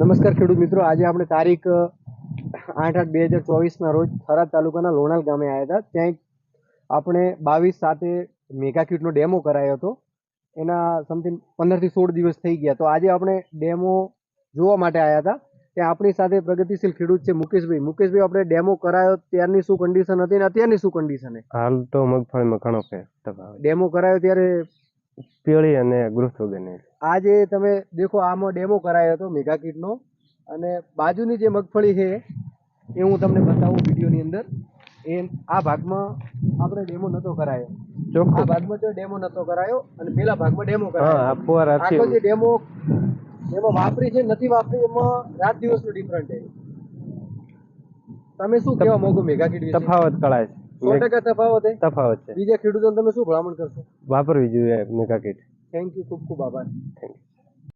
નમસ્કાર ખેડૂત મિત્રો. આજે આપણે તારીખ આઠ આઠ બે હજાર ચોવીસના રોજ થરાદ તાલુકાના લોણાલ ગામે આવ્યા હતા. ત્યાં આપણે બાવીસ સાથે મેગા ક્યુટનો ડેમો કરાયો હતો. એના સમથિંગ પંદરથી સોળ દિવસ થઈ ગયા. તો આજે આપણે ડેમો જોવા માટે આવ્યા હતા. ત્યાં આપણી સાથે પ્રગતિશીલ ખેડૂત છે મુકેશભાઈ. મુકેશભાઈ આપણે ડેમો કરાયો ત્યારની શું કન્ડિશન હતી અને અત્યારની શું કન્ડિશન છે? હાલ તો મગફળી મકાનો ફેર ડેમો કરાયો ત્યારે પીળી અને વગરની આજે તમે દેખો આમાં ડેમો કરાયો હતો મેગા કીટનો અને બાજુની જે મગફળી છે એ હું તમને બતાવું વિડીયોની અંદર. એ આ ભાગમાં આપણે ડેમો નતો કરાયો. ચોખ્ખો ભાગમાં જો ડેમો નતો કરાયો અને પેલા ભાગમાં ડેમો કરાયો. આખો જે ડેમો એમાં વાપરી છે નથી વાપરી એમાં રાત દિવસનો ડિફરન્ટ છે. તમે શું કહેવા માંગો મેગા કીટ તફાવત કળાય સો ટકા તફાવત છે તફાવત છે. બીજા ખેડૂતોને તમે શું ભલામણ કરશો? વાપરવી જોઈએ મેગા કીટ થેન્ક યુ ખૂબ ખૂબ આભાર. Thank you